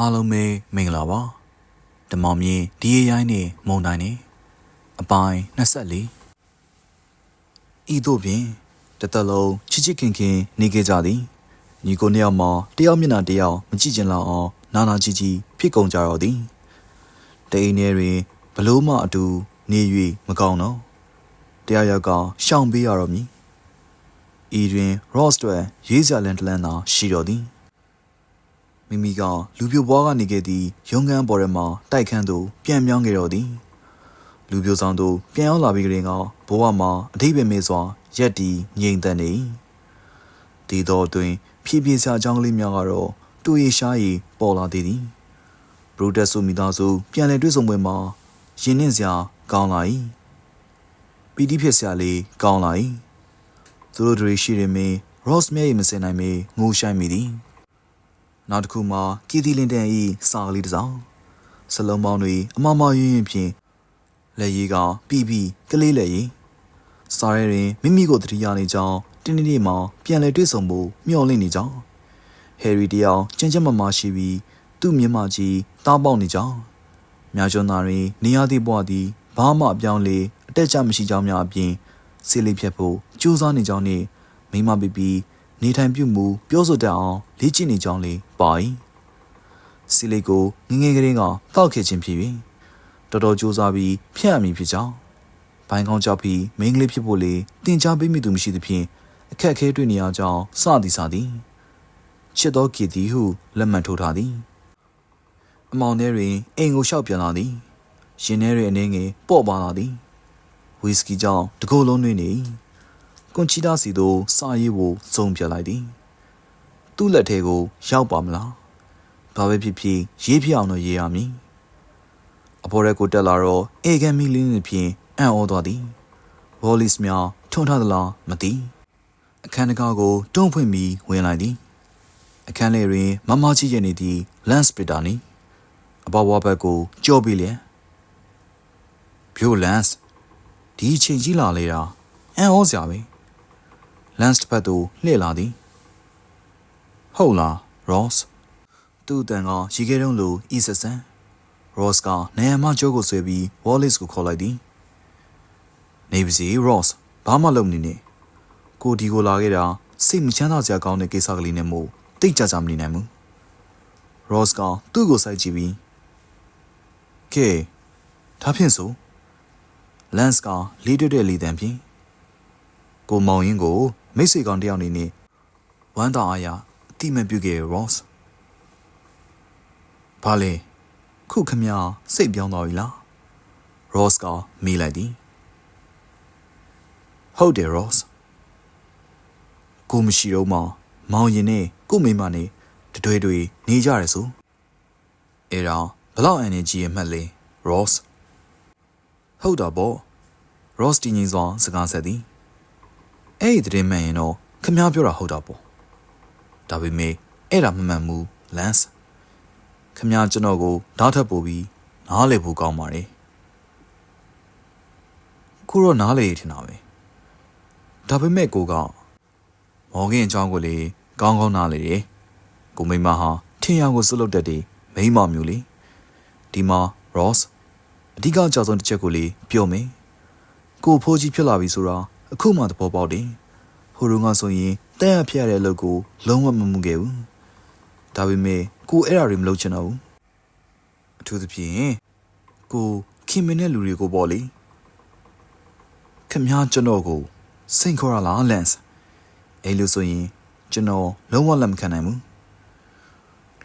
အားလုံးပဲမင်္ဂလာပါဓမ္မောင်မြင့်ဒီရရိုင်းနေမုံတိုင်းနေအပိုင်း24ဤသို့ဖြင့်တစ်သက်လုံးချစ်ချစ်ခင်ခင်နေခဲ့ကြသည်ညီကိုနှစ်ယောက်မှတယောက်မျက်နှာတယောက်မကြည့်ကျင်လောက်အောင်နာနာကြည်ကြည်ဖြစ်ကုန်ကြတော့သည်တိန်ထဲတွင်ဘလို့မှအတူနေ၍မကောင်းတော့တရားရောက်ကရှောင်ပေးရတော့မည်ဤတွင် Ross တို့ရေးစရာလန်တလန်သာရှိတော်သည် မိမိကလူပြိုဘွားကနေခဲ့သည့်ရုံးခန်းပေါ်ထဲမှတိုက်ခန်းသို့ပြန်ပြောင်းခဲ့တော်သည်လူပြိုဆောင်သို့ပြန်ရောက်လာပြီးကလေးကဘဝမှာအထိပ္ပယ်မေစွာရက်တီငြိမ်သက်နေဒီတော့တွင် ဖြည်းဖြည်းဆရာအကြောင်းကလေးများကတော့တူရီရှားရီပေါ်လာသေးသည်ဘရူတက်ဆူမိသားစုပြန်လည်တွေ့ဆုံပွဲမှာရင်နှင့်စရာကောင်းလာ၏ပီတိဖြစ်စရာလေးကောင်းလာ၏သူတို့တွေရှိရင်မင်း Ross မြဲမစင်နိုင်မီငိုရှိုင်းမိသည် နောက်တစ်ခုမှာကီတီလင်တန်ဤစာကလေးတစ်စောင်စလုံးပေါင်းတွေအမမယွင်းယွင်းဖြင့်လက်ရည်ကပြီးပြီးကလေးလက်ရည်စာရဲတွင်မိမိကိုတတိယနေကြောင်းတင်းတင်းလေးမှပြန်လည်တွေ့ဆုံဖို့မျှော်လင့်နေကြောင်းဟယ်ရီတယောက်ကြင်ကြက်မမရှိပြီးသူ့မျက်မှကြီးတားပေါက်နေကြောင်းမြောင်ကျွန်းသားတွင်နေရာသည့်ဘဝသည်ဘာမှအပြောင်းလဲအတက်ကြမရှိကြောင်းများအပြင်ဆေးလေးဖြတ်ဖို့ကြိုးစားနေကြောင်းနှင့်မိမပီပီ နေထိုင်ပြုမှုပြောဆိုတတ်အောင်လေ့ကျင့်နေကြောင်းလေးပါ၏စီလေးကိုငငယ်ကလေးကတောက်ခဲ့ခြင်းဖြစ်ပြီးတော်တော်ကြိုးစားပြီးဖျက်အမိဖြစ်ကြောင်းဘိုင်းကောင်းကြောက်ပြီးမိန်းကလေးဖြစ်ဖို့လေတင် जा ပေးမိသူမရှိသဖြင့်အခက်အခဲတွေ့နေရကြောင်းစသည်စသည်ချစ်တော်ကီတီဟုလက်မှတ်ထိုးထားသည်အမောင်ထဲတွင်အိမ်ကိုရှောက်ပြန်လာသည်ရင်ထဲတွင်အနေငယ်ပေါ့ပါလာသည်ဝီစကီကြောင့်တကိုယ်လုံးတွင်နေ၏ ကွန်ချီတာစီတို့စာရေးကိုစုံပြလိုက်သည်သူ့လက်ထဲကို ရောက်ပါမလားဘာပဲဖြစ်ဖြစ်ရေးပြအောင်တော့ရေးရမည်အပေါ်ရက်ကိုတက်လာတော့အေဂန်မီလင်းနဲ့ဖြင့်အံ့ဩသွားသည်ဝေါ်လစ်များထွန်းထားသလားမသိအခန်းတကားကိုတွန်းဖွင့်ပြီးဝင်လိုက်သည်အခန်းလေးတွင်မမကြီးရနေသည့်လန့်စပစ်တာနီအပေါ်ဝါဘက်ကိုကြောပြီးလျက်ဖြိုလန့်စ်ဒီအချိန်ကြီးလာလေတာအံ့ဩစရာပဲ လန့်စ်တစ်ဖက်သို့လှည့်လာသည်ဟုတ်လား Ross သူ့အတန်ကရေခဲတုံးလိုဤဆက်ဆန်း Ross ကနေရာမကျိုးကိုဆွဲပြီး Wallace ကိုခေါ်လိုက်သည်နေပါစေ Ross ဘာမှလုပ်မနေနဲ့ကိုဒီကိုလာခဲ့တာစိတ်မချမ်းသာစရာကောင်းတဲ့ကိစ္စကလေးနဲ့မို့တိတ်ကြကြမနေနိုင်ဘူး Ross ကသူ့ကိုစိုက်ကြည့်ပြီးကဲဒါဖြင့်ဆို Lance ကလေးတွတ်တဲ့လေတံဖြင့်ကိုမောင်ရင်ကို မိတ်ဆွေကောင်တယောက်အနေနဲ့ဝမ်းသာအားရအတိမတ်ပြုခဲ့ Ross ။ဘာလဲခုခမရစိတ်ပြောင်းသွားပြီလား Ross ကမေးလိုက်သည်။ဟုတ်တယ် Ross ။ကိုမရှိတော့မှမောင်ရင်နဲ့ကိုမိမနဲ့တတွေတွေနေကြရဆို။အဲ့ဒါဘလောက် energy ရဲ့မှတ်လဲ Ross ။ဟုတ်တာပေါ့ Ross တင်းငင်းစွာစကားဆက်သည်။ အဲ့ဒီသတင်းမှန်ရင်တော့ခမားပြောတာဟုတ်တာပေါ့ဒါပေမဲ့အဲ့ဒါမမှန်ဘူး Lance ခမားကျွန်တော်ကိုနောက်ထပ်ပို့ပြီးနားလေဖို့ကောင်းပါတယ်ခုတော့နားလေထင်တာပဲဒါပေမဲ့ကိုကမော်ဂင်အကြောင်းကိုလေကောင်းကောင်းနားလေတယ်ကိုမိမဟာထင်ရကိုစွတ်လုတ်တတ်တယ်မိမမျိုးလေဒီမှာ Ross အဓိကအကြောင်းတစ်ချက်ကိုလေပြောမယ်ကိုဖိုးကြီးဖြစ်လာပြီဆိုတာ အခုမှသဘောပေါက်တယ်ဟိုတုန်းကဆိုရင်တဲ့ရဖျက်ရတဲ့အလုပ်ကိုလုံးဝမမှုခဲ့ဘူးဒါပေမဲ့ကိုအဲ့အရာတွေမလုပ်ချင်တော့ဘူးအထူးသဖြင့်ကိုခင်မင်းတဲ့လူတွေကိုပေါ့လေခမည်းကျွန်တော်ကိုစိန်ခေါ်ရလားလန့်စ်အဲ့လိုဆိုရင်ကျွန်တော်လုံးဝလက်မခံနိုင်ဘူး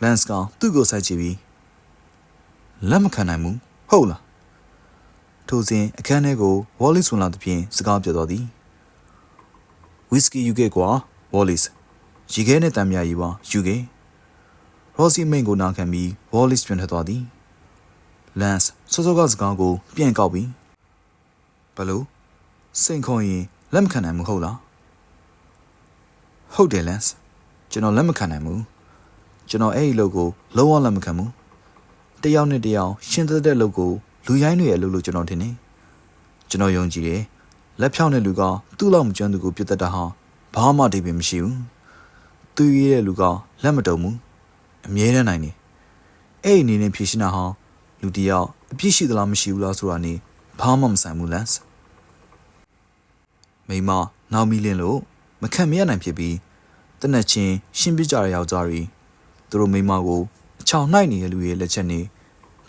လန့်စ်ကသူ့ကိုစိုက်ကြည့်ပြီးလက်မခံနိုင်ဘူးဟုတ်လားထိုစဉ်အခန်းထဲကိုဝေါ်လစ်ဆွန်လာသဖြင့်စကားပြောတော်သည် ဝီစကီယူခဲ့ကွာဝေါ်လစ်ရေခဲနဲ့တံမြာရီပါယူခဲ့ရောစီမိန်ကိုနာခံပြီးဝေါ်လစ်ပြန်ထွက်သွားသည်လန့်စ်စောစောကစကားကိုပြန်ကောက်ပြီးဘလို့စိန်ခေါ်ရင်လက်မခံနိုင်ဘူးဟုတ်လားဟုတ်တယ်လန့်စ်ကျွန်တော်လက်မခံနိုင်ဘူးကျွန်တော်အဲ့ဒီလုပ်ကိုလုံးဝလက်မခံဘူးတယောက်နဲ့တယောက်ရှင်းသက်တဲ့လုပ်ကိုလူရိုင်းတွေရဲ့လုပ်လို့ကျွန်တော်ထင်တယ်ကျွန်တော်ယုံကြည်တယ် လက်ဖြောင်းတဲ့လူကသူ့လောက်မကျွမ်းသူကိုပြတ်တတ်တာဟာဘာမှအဓိပ္ပာယ်မရှိဘူးသူရေးတဲ့လူကလက်မတုံဘူးအမြဲတမ်းနိုင်တယ်အဲ့ဒီအနေနဲ့ဖြေရှင်းတာဟာလူတစ်ယောက်အပြစ်ရှိသလားမရှိဘူးလားဆိုတာနေဘာမှမဆိုင်ဘူးလန့်စ်မိမနောက်မီလင်းလို့မခံမရနိုင်ဖြစ်ပြီးတနက်ချင်းရှင်းပြကြတဲ့ယောက်ျားတွေသူတို့မိမကိုအချောင်နှိုက်နေတဲ့လူရဲ့လက်ချက်နေ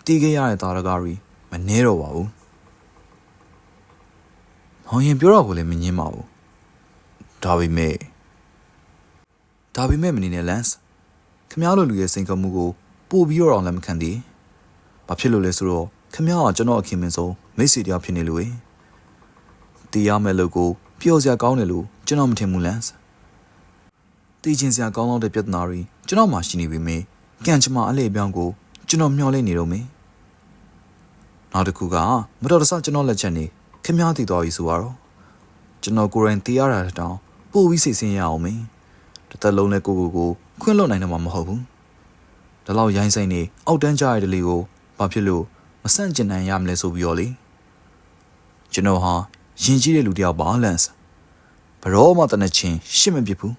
တီးခဲ့ရတဲ့သားရကားတွေမနှဲတော့ပါဘူး။ ဟောင်ရင်ပြောတော့ကိုလည်းမငင်းပါဘူး။ဒါပေမဲ့ဒါပေမဲ့မနေနဲ့လန့်စ်ခမားလိုလူရဲ့စိန်ခေါ်မှုကိုပို့ပြီးတော့လည်းမခံသေး။ဘာဖြစ်လို့လဲဆိုတော့ခမားကကျွန်တော်အခင်မင်းဆုံးမိတ်ဆွေတယောက်ဖြစ်နေလို့ပဲ။တီးရမဲ့လို့ကိုပျော်စရာကောင်းတယ်လို့ကျွန်တော်မထင်ဘူးလန့်စ်။တီးချင်းစရာကောင်းတော့တဲ့ပြဿနာတွေကျွန်တော်မှရှိနေပြီမေ။ကံချမအလေအပြောင်းကိုကျွန်တော်မျှော်လင့်နေတော့မေ။နောက်တစ်ခုကမတော်တဆကျွန်တော်လက်ချက်နေ ခမားတည်သွားပြီဆိုတော့ကျွန်တော်ကိုယ်တိုင်တီးရတာတောင်ပို့ပြီးစိတ်ဆင်းရအောင်မေ။တစ်သက်လုံးနဲ့ကိုကိုကိုခွင့်လွတ်နိုင်တော့မှာမဟုတ်ဘူး။ဒါလောက်ရိုင်းစိမ့်နေအောက်တန်းကြရတဲ့လေကိုဘာဖြစ်လို့မဆန့်ကျင်နိုင်ရမလဲဆိုပြီးတော့လေကျွန်တော်ဟာယဉ်ကျေးတဲ့လူတစ်ယောက်ပါလန့်စ်ဘရောမှတနက်ချင်းရှစ်မပြစ်ဘူး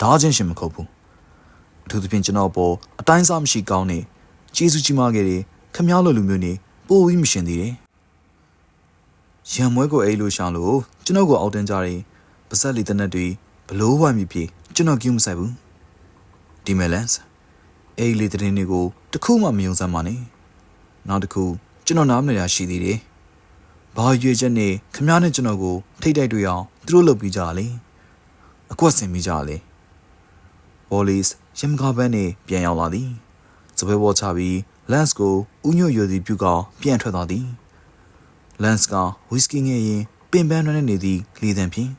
ဓာချင်းရှစ်မခုတ်ဘူးအထူးသဖြင့်ကျွန်တော်ပေါ်အတိုင်းစားမရှိကောင်းနေကျေးဇူးကြီးမားခဲ့တယ်ခမားလိုလူမျိုးနေပို့ပြီးမရှင်သေးတယ် ရံမွဲကိုအဲ့လိုရှာလို့ကျွန်တော်ကိုအောက်တန်းကြတယ်ပါဇက်လီတနက်တွေဘလို့ဝိုင်းပြီးပြေကျွန်တော်ကြည့်မဆိုင်ဘူးဒီမဲလန့်စ်အဲ့လေတဲ့င်းတွေကိုတခုမှမယုံစမ်းပါနဲ့နောက်တစ်ခုကျွန်တော်နားမလည်ရရှိသေးတယ်။ဘာရွေချက်နဲ့ခမားနဲ့ကျွန်တော်ကိုထိတ်တိုက်တွေ့အောင်သူတို့လုပ်ပြီးကြလေ။အကွက်ဆင်ပြီးကြလေ။ Police ရမကားဘန်းနဲ့ပြန်ရောက်လာသည်။စပွဲပေါ်ချပြီး Lance ကိုဥညွတ်ရွယ်စီပြုကောပြန်ထွက်သွားသည်။ Lance ကဝီစကီငယ်ရင်ပင်ပန်းနေနေသည့်လေသံဖြင့်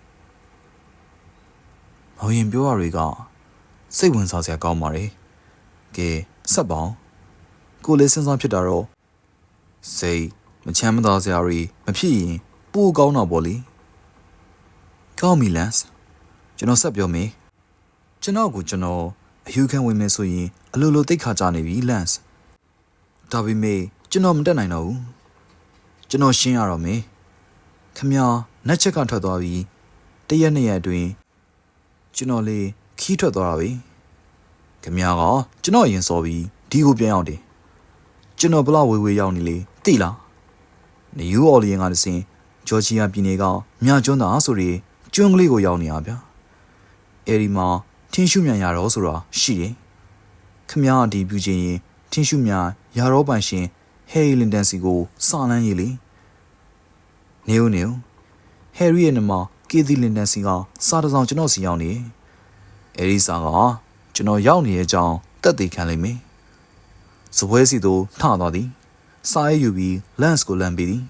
ဟောရင်ပြောရတွေကစိတ်ဝင်စားစရာကောင်းပါလေ။ကဲဆက်ပါအောင်။ကိုလေးစဉ်းစားဖြစ်တာတော့စိတ်မချမ်းမသာစရာတွေမဖြစ်ရင်ပိုကောင်းတော့ဗောလေကောင်းပြီလန့်စ်ကျွန်တော်ဆက်ပြောမေးကျွန်တော်ကိုကျွန်တော်အယူခံဝင်မယ်ဆိုရင်အလိုလိုတိတ်ခါကြနေပြီလန့်စ်ဒါပေမဲ့ကျွန်တော်မတက်နိုင်တော့ဘူး ကျွန်တော်ရှင်းရတော့မေးခမညာနှက်ချက်ကထွက်သွားပြီးတရက်နှစ်ရက်အတွင်းကျွန်တော်လေးခီးထွက်သွားတာပဲခမညာကကျွန်တော်ရင်စောပြီးဒီကိုပြန်ရောက်တယ်ကျွန်တော်ဘလောက်ဝေဝေရောက်နေလေသိလားနယူးအော်လီယန်ကတစင်ဂျော်ဂျီယာပြည်နယ်ကမြကျွန်းသားဆိုရီကျွန်းကလေးကိုရောက်နေရဗျာအဲဒီမှာထင်းရှုမြန်ရတော့ဆိုတာရှိတယ်ခမည်းအဒီပြူချင်းရင်ထင်းရှုမြန်ရတော့ပိုင်ရှင်ဟယ်ရီလင်တန်စီကိုစာလန်းရေးလေ နေဦးနေဦးဟယ်ရီရဲ့နမကေသီလင်တန်စီကစာတစောင်ကျွန်တော်စီရောက်နေအဲဒီစာကကျွန်တော်ရောက်နေတဲ့အကြောင်းတက်သေးခံလိမ့်မယ်စပွဲစီတို့ထသွားသည်စာရေးယူပြီးလန့်စ်ကိုလမ်းပေးသည်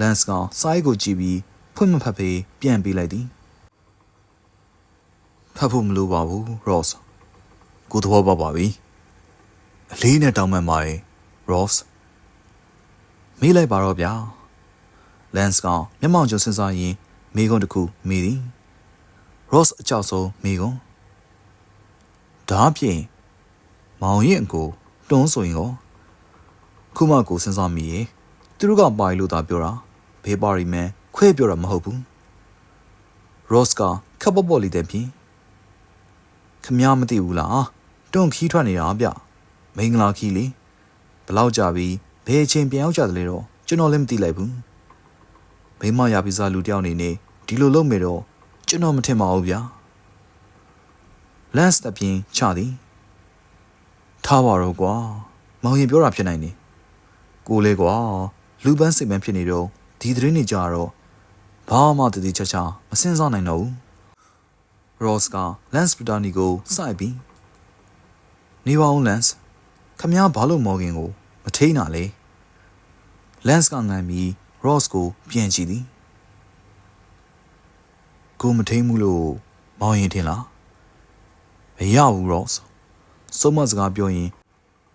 လန့်စ်ကစာရေးကိုကြည့်ပြီးဖွင့်မဖတ်ဖေးပြန်ပေးလိုက်သည်ဖတ်ဖို့မလိုပါဘူးရော့စ်ကိုသဘောပေါက်ပါပြီအလေးနဲ့တောင်းပန်ပါတယ်ရော့စ်မေးလိုက်ပါတော့ဗျာ လန့်စ်ကမျက်မှောင်ကျစဉ်းစားရင်မိကုန်းတစ်ခုမိသည်ရော့စ်အကြောက်ဆုံးမိကုန်းဒါဖြင့်မောင်ရင်ကိုတွန်းဆိုရင်ရောခုမှကိုစဉ်းစားမိရေသူတို့ကပါရီလို့သာပြောတာဘေးပါရီမန်ခွဲပြောတာမဟုတ်ဘူးရော့စ်ကခပ်ပေါ်ပေါ်လေးတဲ့ဖြင့်ခမ ्या မသိဘူးလားတွန့်ခီးထွက်နေတာဗျမင်္ဂလာခီးလေဘလောက်ကြပြီဘယ်အချိန်ပြန်ရောက်ကြတယ်လဲတော့ကျွန်တော်လည်းမသိလိုက်ဘူး မိမရပိစားလူတယောက်နေနေဒီလိုလုပ်မယ်တော့ကျွန်တော်မထင်ပါဘူးဗျာလန့်စ်တပြင်းချသည်ထားပါတော့ကွာမောင်ရင်ပြောတာဖြစ်နိုင်နေကိုလေကွာလူပန်းစိတ်ပန်းဖြစ်နေတော့ဒီသတင်းတွေကြတော့ဘာမှတည်တည်ချာချာမစင်စားနိုင်တော့ဘူးရော့စ်ကလန့်စ်ပတာနီကိုစိုက်ပြီးနေပါဦးလန့်စ်ခမ ्या ဘာလို့မော်ဂင်ကိုမထိန်းတာလဲလန့်စ်ကငိုင်းပြီး ရော့စ်ကိုပြန်ကြည့်သည်ကိုမထိန်းဘူးလို့မောင်ရင်ထင်လားမရဘူးရော့စ်စုံမစကားပြောရင်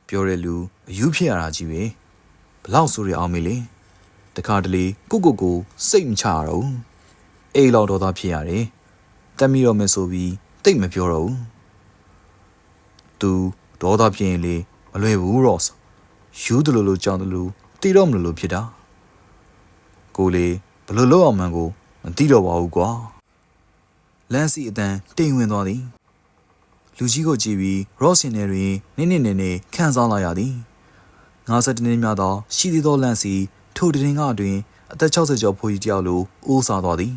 ပြောတဲ့လူအယူဖြစ်ရတာကြီးပဲဘလောက်ဆိုရအောင်မေးလေတခါတလေကိုကိုကိုစိတ်မချရတော့ဘူးအိမ်လောက်တော့သားဖြစ်ရတယ်တက်မိတော့မယ်ဆိုပြီးတိတ်မပြောတော့ဘူးသူဒေါသဖြစ်ရင်လေမလွယ်ဘူးရော့စ်ယူတယ်လို့လို့ကြောင်းတယ်လို့တီတော့မလို့လို့ဖြစ်တာ ကိုလေဘလို့လို့အောင်မှန်ကိုမသိတော့ပါဘူးကွာလန်စီအတန်တိမ်ဝင်သွားသည်လူကြီးကိုကြည့်ပြီး Ross ရင်ထဲတွင်နင်းနင်းနေနေခန်းစားလာရသည်52နှစ်များသောရှိသေးသောလန့်စီထိုတရင်ကတွင်အသက်60ကျော်ဖိုးကြီးတယောက်လိုအိုးစားသွားသည်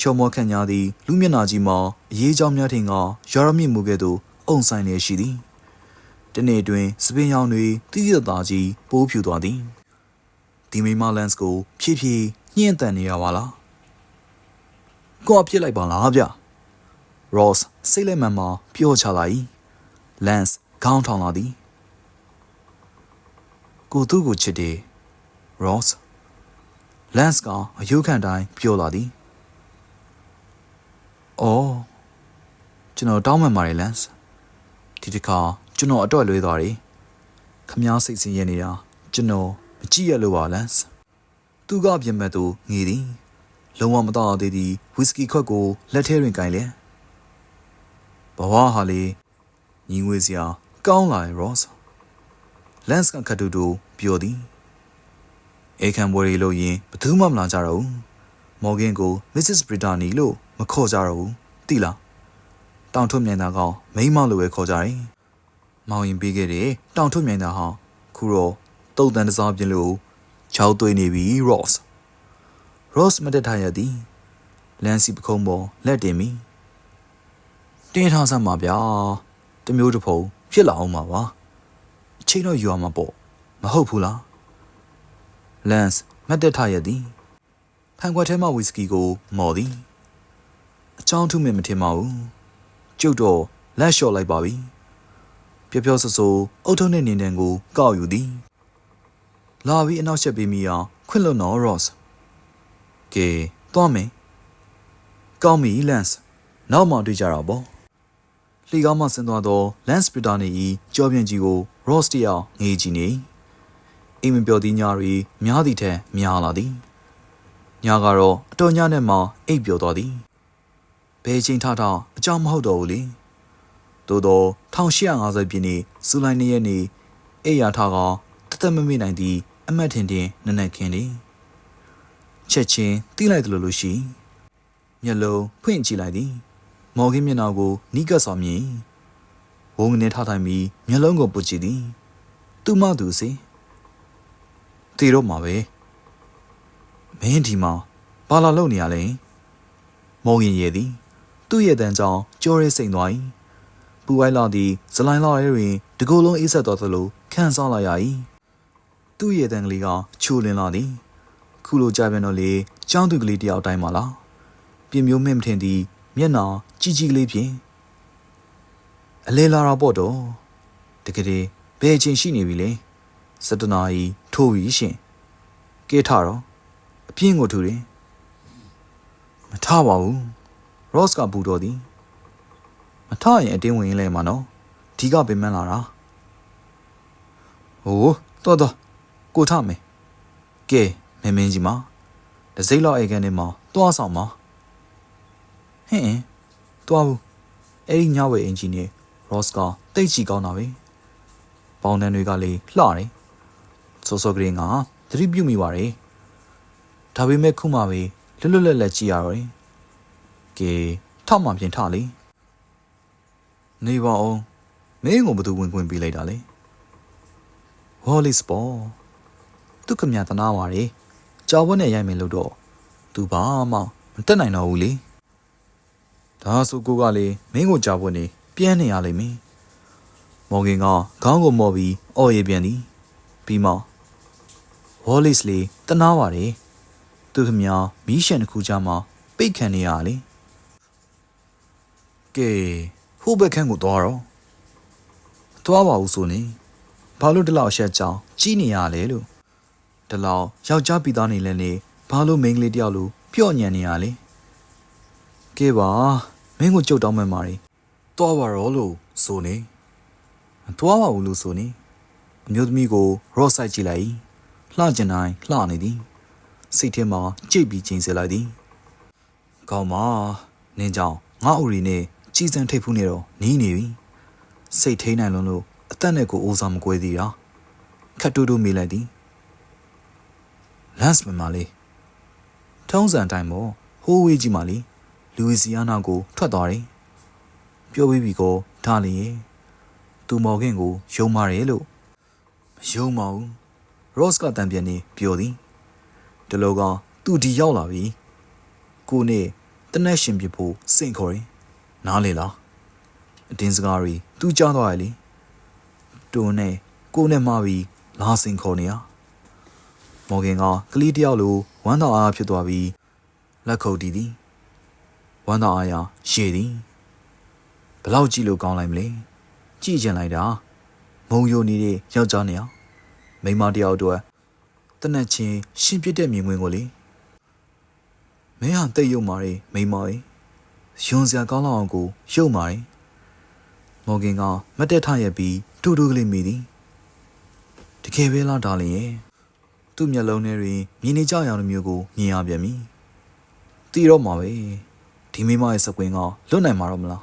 ချုံမောခန့်ညာသည်လူမျက်နှာကြီးမှာအရေးကြောင်းများထင်ကရရမြင့်မှုကဲ့သို့အုံဆိုင်နေရှိသည်တနေ့တွင်စပင်ရောင်တွေတိတိတသားကြီးပိုးဖြူသွားသည် ဒီမိမလန့်စ်ကိုဖြည်းဖြည်းညှင့်တန်နေရပါလားကိုအပြစ်လိုက်ပါလားဗျ Ross စိတ်လက်မှန်မှပြောချလာ၏။ Lance ခေါင်းထောင်လာသည်။ကိုသူ့ကိုချစ်တယ် Ross Lance ကအယုခံတိုင်းပြောလာသည်။အော်ကျွန်တော်တောင်းပန်ပါတယ် Lance ဒီတစ်ခါကျွန်တော်အတော့လွဲသွားတယ်။ခမားစိတ်ဆင်းရဲနေတာကျွန်တော် မကြည့်ရလို့ပါ Lance သူကပြင်မဲ့သူငေသည်လုံးဝမတော့သေးသည်ဝီစကီခွက်ကိုလက်ထဲတွင်ကင်လဲဘဝဟာလေညီငွေစရာကောင်းလာတယ် Ross Lance ကခတ်တူတူပြောသည်အေခံပွဲရီလို့ရင်ဘယ်သူမှမလာကြတော့ဘူးမော်ဂင်ကို Mrs. Brittany လို့မခေါ်ကြတော့ဘူးသိလားတောင်ထွတ်မြိုင်သားကောင်မိန်းမလိုပဲခေါ်ကြတယ်မောင်ရင်ပေးခဲ့တယ်တောင်ထွတ်မြိုင်သားဟာခုတော့ တုတ်တန်တစားပြင်လို့ချောက်သွေးနေပြီ Ross Ross မတက်ထားရသည်လန်စီပခုံးပေါ်လက်တင်မိတင်းထားစမ်းပါဗျာတမျိုးတစ်ဖုံဖြစ်လာအောင်ပါပါအချိန်တော့ယူရမှာပေါ့မဟုတ်ဘူးလား Lance မတ်တက်ထားရသည်ဖန်ခွက်ထဲမှဝီစကီကိုမော်သည်အချောင်းထုမဲ့မထင်ပါဘူးကျုပ်တော့လက်လျှော့လိုက်ပါပြီပြောပြောဆဆိုအုတ်ထုံးတဲ့နေတန်ကိုကောက်ယူသည် လာပြီးအနောက်ချက်ပေးမိအောင်ခွင့်လွတ်နော် Ross ကဲသွားမယ်ကောင်းပြီ Lance နောက်မှတွေ့ကြတာပေါ့လှေကားမှဆင်းသွားသော Lance Brittany ၏ကြောပြင်းကြီးကို Ross တယောက်ငေးကြည့်နေအိမ်မပြောသည်ညရီများသည့်ထက်များလာသည်ညကတော့အတော်ညနဲ့မှအိပ်ပျော်သွားသည်ဘယ်ချိန်ထထအကြောင်းမဟုတ်တော့ဘူးလေသို့တော့1850ပြည့်နှစ်ဇူလိုင်၂ရက်နေ့အိယာထကတသက်မမေ့နိုင်သည့် အမတ်ထင်တင်နနက်ခင်းသည်ချက်ချင်းတီးလိုက်တယ်လို့လို့ရှိမျက်လုံးဖွင့်ကြည့်လိုက်သည် မော်ဂင်းမျက်နှာကိုနီးကပ်စွာမြင်ဝုန်းကနေထထိုင်ပြီးမျက်လုံးကိုပုတ်ကြည့်သည် သူ့မသူစီတီတော့မှာပဲမင်းဒီမှာဘာလာလုပ်နေရလဲမော်ရင်ရဲ့သည် သူ့ရဲ့တန်ကြောင်ကြောရဲစိန်သွား၏ပူဝိုင်းလာသည်ဇလိုင်းလာရဲတွင်တကူလုံးအေးဆက်တော်သလိုခန်းစားလာရ၏ သူ့ရဲ့တန်ကလေးကချိုလင်းလာသည်ခုလိုကြပြန်တော့လေចောင်းသူကလေးတယောက်တိုင်းပါလားပြင်မျိုးမင်းမထင်သည်မျက်နှာကြီးကြီးလေးဖြင့်အလဲလာတာပေါ့တော့တကယ်တည်းဘယ်အချိန်ရှိနေပြီလဲစတနာကြီးထိုးပြီးရှင်ကဲထတော့အပြင်းကိုထူတယ်မထပါဘူးရော့စ်ကပူတော်သည်မထရင်အတင်းဝင်ရင်လဲမှာနော်ဒီကပင်မလာတာဟိုးတော်တော် ကိုထမယ်ကဲမင်းမင်းကြီးမတစိမ့်လောက်အိတ်ကန်ထဲမှာတွားဆောင်ပါဟင်းတွားဘူးအဲ့ဒီညဝဲအင်ဂျင်နီယာရော့စ်ကတိတ်ချီကောင်းတာပဲပေါင်တန်တွေကလေလှတယ်စောစောကလေးကသတိပြုမိပါတယ်ဒါပေမဲ့ခုမှပဲလွတ်လွတ်လပ်လပ်ကြည့်ရတော့တယ်ကဲထောက်မှပြင်ထလေနေပါအောင်မင်းကိုဘယ်သူဝင်ခွင့်ပေးလိုက်တာလဲဟောလစ်ပေါ် သူကမြတနာပါတယ်ကြောက်ဝတ်နဲ့ရိုက်မယ်လို့တော့သူဘာမှမတက်နိုင်တော့ဘူးလေဒါဆိုကိုကလေမင်းကိုကြောက်ဝတ်နေပြန်နေရလိမ့်မယ်မော်ဂင်ကခေါင်းကိုမော်ပြီးအော်ရပြန်သည်ပြီးမှဝေါ်လစ်လေတနာပါတယ်သူခမမီးရှန်တစ်ခုကြားမှာပိတ်ခံနေရလေကဲဟိုဘက်ခန်းကိုသွားတော့သွားပါဦးဆိုနေဘာလို့ဒီလောက်အဆက်ကြောင်ကြီးနေရလဲလို့ ဒီလောက်ယောက်ျားပြီးသားနေလဲနေဘာလို့မိန်းကလေးတယောက်လိုပျော့ညံနေရလဲကဲပါမင်းကိုကြုတ်တောင်းမှန်ပါ रे သွားပါတော့လို့ဆိုနေမသွားပါဘူးလို့ဆိုနေအမျိုးသမီးကိုရော့ဆိုင်ကြည့်လိုက်လှကျင်တိုင်းလှနေသည်စိတ်ထဲမှာကြိတ်ပြီးချိန်ဆလိုက်သည်ကောင်းပါနင်းကြောင့်ငါ့ဦးရီနဲ့ကြည်စံထိတ်ဖူးနေတော့နီးနေပြီစိတ်ထိန်နိုင်လွန်းလို့အသက်နဲ့ကိုအိုးစားမကွဲသေးတာခတ်တူတူမေးလိုက်သည် လန့်စ်မမလေးထုံးစံတိုင်းမို့ဟိုးဝေးကြီးမလေးလူဝီစီယာနာကိုထွက်သွားတယ်ပြောပြီးပြီကိုဒါလျင်သူမော်ခင်ကိုယုံမာတယ်လို့မယုံပါဘူးရော့စ်ကတန်ပြန်နေပြောသည်ဒီလိုကသူဒီရောက်လာပြီကိုနဲ့တနက်ရှင်ပြဖို့စိတ်ခေါ်ရင်နားလေလားအတင်းစကားရီသူကြားသွားရလေတွန်းနဲ့ကိုနဲ့မှားပြီးလာစင်ခေါ်နေရ မော်ဂင်ကကလေးတယောက်လိုဝမ်းသာအားဖြစ်သွားပြီးလက်ခုပ်တီးသည်ဝမ်းသာအားရရှည်သည်ဘလောက်ကြည့်လို့ကောင်းလိုက်မလဲကြည့်ချင်လိုက်တာမုံယိုနေတဲ့ယောက်ျားနေအောင်မိန်းမတယောက်အတွက်တနက်ချင်းရှင်းပြတဲ့မြင်ကွင်းကိုလေမင်းဟာတိတ်ယုံမာရီမိန်းမကြီးယွန်စရာကောင်းလောက်အောင်ကိုယုံမာရီမော်ဂင်ကမတ်တက်ထရက်ပြီးတူတူကလေးမိသည်တကယ်ပဲလားဒါလင်ရဲ့ သူ့မျက်လုံးထဲတွင်မြင်နေကြရအောင်မျိုးကိုမြင်ရပြန်ပြီတီတော့မှာပဲဒီမိမရဲ့စကွင်းကလွတ်နိုင်မှာတော့မလား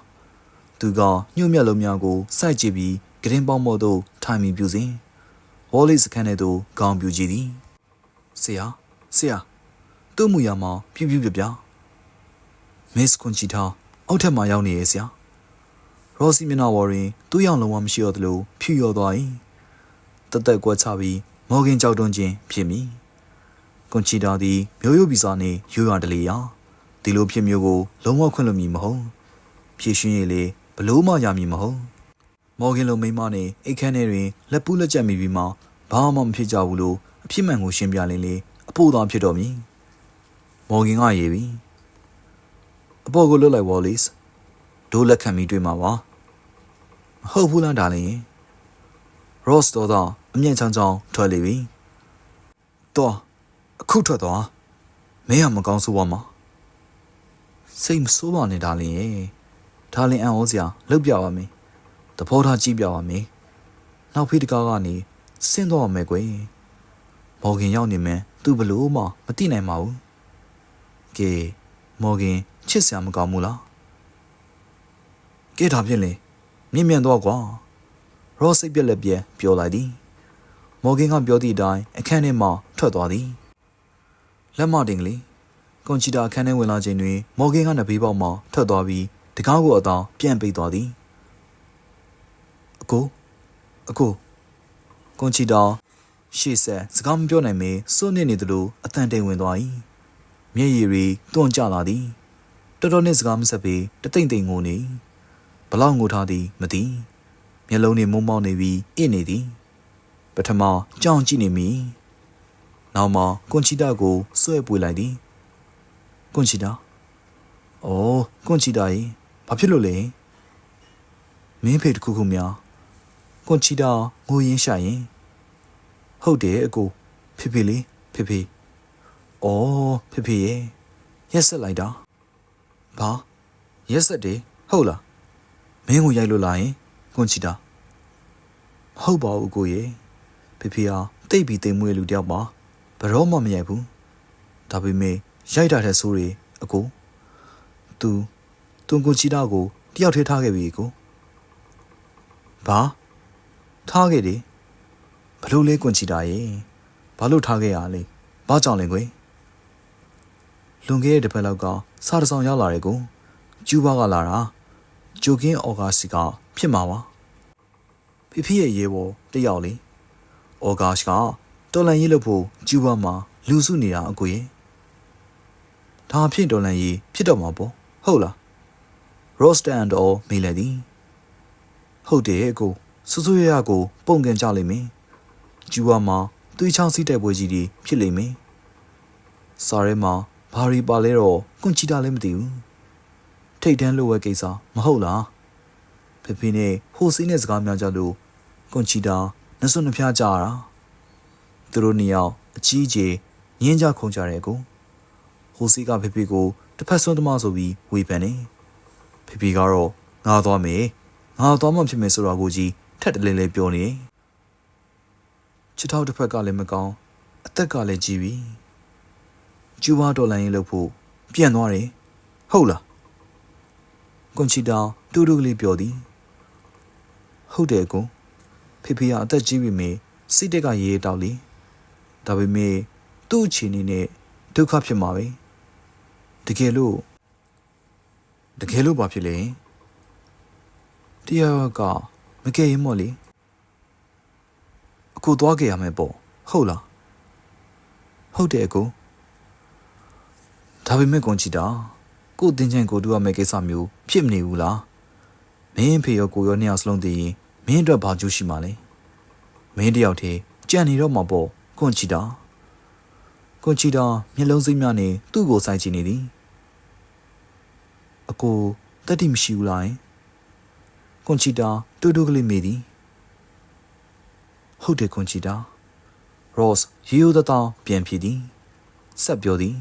သူကညှို့မျက်လုံးများကိုစိုက်ကြည့်ပြီးဂရင်ပေါင်းမို့သို့ထိုင်ပြီးပြူစဉ်ဝေါ်လီစခန်းထဲသို့ခေါင်းပြူကြည့်သည်ဆရာဆရာသူ့မူရမှာပြူပြူပြပြမစ်ကွန်ချီတာအောက်ထပ်မှာရောက်နေရဲ့ဆရာရောစီမျက်နှာဝေါ်ရင်သူ့ရောင်လုံးဝမရှိတော့သလိုဖြူရော်သွား၏တသက်ကွက်ချပြီး မော်ဂင်ကြောက်တွန်းခြင်းဖြစ်မိကွန်ချီတာသည်မျိုးရိုးဗီဇာနှင့်ရိုးရွာတလေရာဒီလိုဖြစ်မျိုးကိုလုံးဝခွင့်လွှတ်မည်မဟုတ်ဖြည့်ရှင်ရည်လေဘလို့မှရမည်မဟုတ်မော်ဂင်လိုမိန်းမနဲ့အိတ်ခမ်းထဲတွင်လက်ပူးလက်ကျက်မိပြီးမှဘာမှမဖြစ်ကြဘူးလို့အဖြစ်မှန်ကိုရှင်းပြလင်းလေအဖို့သာဖြစ်တော်မည်မော်ဂင်ကရေးပြီအပေါ်ကိုလွတ်လိုက်ဝေါ်လီစ်ဒိုးလက်ခံပြီးတွေ့မှာပါမဟုတ်ဘူးလားဒါလည်းရော့စ်တော့တော့ အမြင့်ချောင်းချောင်းထွက်လေပြီတော့အခုထွက်သွားမင်းကမကောင်းဆိုးပါမှာစိတ်မဆိုးပါနဲ့ဒါလင်ရေဒါလင်အံ့ဩစရာလောက်ပြပါမယ်တဘောထားကြည့်ပြပါမယ်နောက်ဖေးတကားကနေဆင်းတော့မယ်ကွယ်မော်ဂင်ရောက်နေမယ်သူဘလို့မှမသိနိုင်ပါဘူးကဲမော်ဂင်ချစ်စရာမကောင်းဘူးလားကဲဒါဖြင့်လေမြင့်မြတ်တော့ကွာရော့စိတ်ပြက်လက်ပြက်ပြောလိုက်သည် မော်ဂင်ကပြောသည့်အတိုင်းအခန်းထဲမှထွက်သွားသည်လက်မတင်ကလေးကွန်ချီတာအခန်းထဲဝင်လာချိန်တွင် မော်ဂင်ကနဘေးပေါက်မှထွက်သွားပြီးတကားကိုအတောင်ပြန်ပိတ်သွားသည်အကိုအကိုကွန်ချီတာရှေ့ဆက်စကားမပြောနိုင်မေစွန့်နေနေသလိုအတန်တိန်ဝင်သွား၏မျက်ရည်တွေတွန့်ကျလာသည်တော်တော်နဲ့စကားမဆက်ပေတသိမ့်သိမ့်ငိုနေဘလောက်ငိုထားသည်မသိမျက်လုံးတွေမုံမောက်နေပြီးအင့်နေသည် ပထမကြောင်ကြည့်နေမိနောက်မှကွန်ချီတာကိုဆွဲပွေလိုက်သည်ကွန်ချီတာအော်ကွန်ချီတာရေဘာဖြစ်လို့လဲမင်းဖေတခုခုများကွန်ချီတာငိုရင်းရှာရင်ဟုတ်တယ်အကိုဖေဖေလေးဖေဖေအော်ဖေဖေရေရက်ဆက်လိုက်တာဘာရက်ဆက်တယ်ဟုတ်လားမင်းကိုရိုက်လို့လာရင်ကွန်ချီတာမဟုတ်ပါဘူးကိုရေ ဖေဖေဟာတိတ်ပြီးတိမ်မွေးလူတယောက်ပါဘရောမှမရိုက်ဘူးဒါပေမဲ့ရိုက်တာတဲ့ဆိုးတွေအကိုသူသူကွန်ချီတာကိုတယောက်ထဲထားခဲ့ပြီကိုဘာထားခဲ့တယ်ဘလို့လဲကွန်ချီတာရေဘာလို့ထားခဲ့ရလဲဘာကြောင့်လဲကွယ်လွန်ခဲ့တဲ့တစ်ပတ်လောက်ကစားတဆောင်ရောက်လာတယ်ကိုကျူးဘာကလာတာဂျိုကင်းအော်ဂါစီကဖြစ်မှာပါဖိဖိရဲ့ရေဘော်တယောက်လေ အော်ဂါရှ်ကတော်လန်ရေးလို့ဖို့ကျူးဘာမှာလူစုနေတာအကိုရေဒါဖြစ်တော်လန်ရေးဖြစ်တော့မှာပေါ့ဟုတ်လားရော့စတန်တော်မေးလိုက်သည်ဟုတ်တယ်အကိုဆူဆူရရကို ပုံကန်ကြလိမ့်မယ်ကျူးဘာမှာသွေးချောင်းစီးတဲ့ပွဲကြီးတွေဖြစ်လိမ့်မယ်စားရဲမှာဘာရီပါလဲတော့ကွန်ချီတာလည်းမသိဘူးထိတ်တန်းလိုဝဲကိစ္စမဟုတ်လားဖေဖေနဲ့ဟိုစီးနဲ့စကားများကြလို့ကွန်ချီတာ နှစွနှဖျားကြရတာသူတို့နှစ်ယောက်အကြီးကြီးညင်းကြခုံကြတယ်ကိုဟိုစီးကဖေဖေကိုတစ်ဖက်ဆွန်းသမားဆိုပြီးဝေဖန်နေဖေဖေကတော့ငါသွားမယ်ငါသွားမှဖြစ်မယ်ဆိုတော့ကိုကြီးထက်တလဲလဲပြောနေချစ်ထောက်တစ်ဖက်ကလည်းမကောင်းအသက်ကလည်းကြီးပြီကျူဘာဒေါ်လာရင်းလို့ဖို့ပြန်သွားတယ်ဟုတ်လားကွန်ချီတာတူတူကလေးပြောသည်ဟုတ်တယ်ကွန် ဖေဖေကအသက်ကြီးပြီမေစိတ်တက်ကရေးတောက်လီဒါပေမဲ့သူ့အခြေအနေနဲ့ဒုက္ခဖြစ်မှာပဲတကယ်လို့တကယ်လို့ဘာဖြစ်လဲတရားရောက်ကမကဲရင်မော့လေအခုသွားကြရမယ်ပေါ့ဟုတ်လားဟုတ်တယ်အကိုဒါပေမဲ့ကွန်ချီတာကို့တင်ချင်ကိုတူရမယ့်ကိစ္စမျိုးဖြစ်မနေဘူးလားမင်းဖေရောကိုရောနှစ်ယောက်စလုံးသိရင်မ င်းအတွက်ဘာကျိုးရှိမှာလဲမင်းတယောက်တည်းကြံနေတော့မှာပေါ့ကွန်ချီတာကွန်ချီတာမျက်လုံးစိမ့်များနဲ့သူ့ကိုစိုက်ကြည့်နေသည်အကိုတက်တိမရှိဘူးလားယင်ကွန်ချီတာတူတူကလေးမေးသည်ဟုတ်တယ်ကွန်ချီတာရော့စ်ရေရိုးသားသားပြန်ဖြေသည်ဆက်ပြောသည်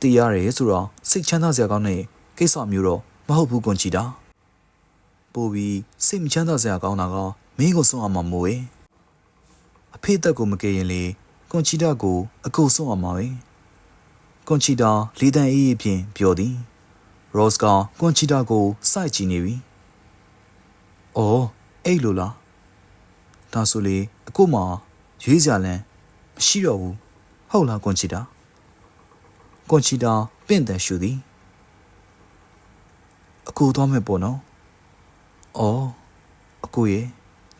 တီးရတယ်ဆိုတော့စိတ်ချမ်းသာစရာကောင်းတဲ့ကိစ္စမျိုးတော့မဟုတ်ဘူးကွန်ချီတာ ပို့ပြီးစိတ်မချမ်းသာစရာကောင်းတာကမင်းကိုဆုံးအောင်မမို့ရဲ့အဖေတက်ကိုမကယ်ရင်လေကွန်ချီတာကိုအကူဆုံးအောင်ပါပဲကွန်ချီတာလေးတန်အေးအေးဖြင့်ပြောသည်ရော့စ်ကကွန်ချီတာကိုစိုက်ကြည့်နေပြီ။အော်အဲ့လိုလား။ဒါဆိုလေအခုမှရွေးစရာလမ်းမရှိတော့ဘူး။ဟုတ်လားကွန်ချီတာ။ကွန်ချီတာပင့်တယ်ရှူသည်။အခုသွားမယ်ပေါ့နော်။ အော်အခုရေ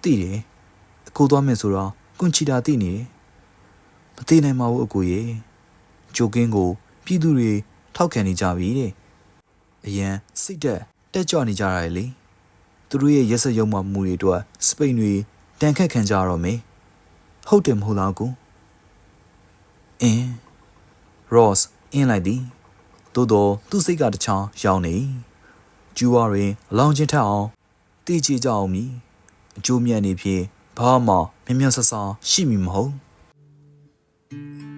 တိတယ်။အခုသွားမယ်ဆိုတော့ကွန်ချီတာတိနေတယ်။မသိနိုင်ပါဘူးအခုရေ။ဂျိုကင်းကိုပြည်သူတွေထောက်ခံနေကြပြီတဲ့။အရန်စိတ်တက်တက်ကြွနေကြရတယ်လေ။သူတို့ရဲ့ရက်စက်ရုံမှမှုတွေအတွက်စပိန်တွေတန်ခတ်ခံကြရတော့မယ်။ဟုတ်တယ်မဟုတ်လားကူ။အင်း Ross အင်းလိုက်သည်။သို့တော့သူ့စိတ်ကတချောင်းရောင်းနေ။ကျူဝါတွင်အလောင်းချင်းထက်အောင် တည်ကြည်ကြအောင်မည်။အကျိုးမြတ်နေဖြင့်ဘာမှမြင်မြတ်ဆဆရှိမည်မဟုတ်။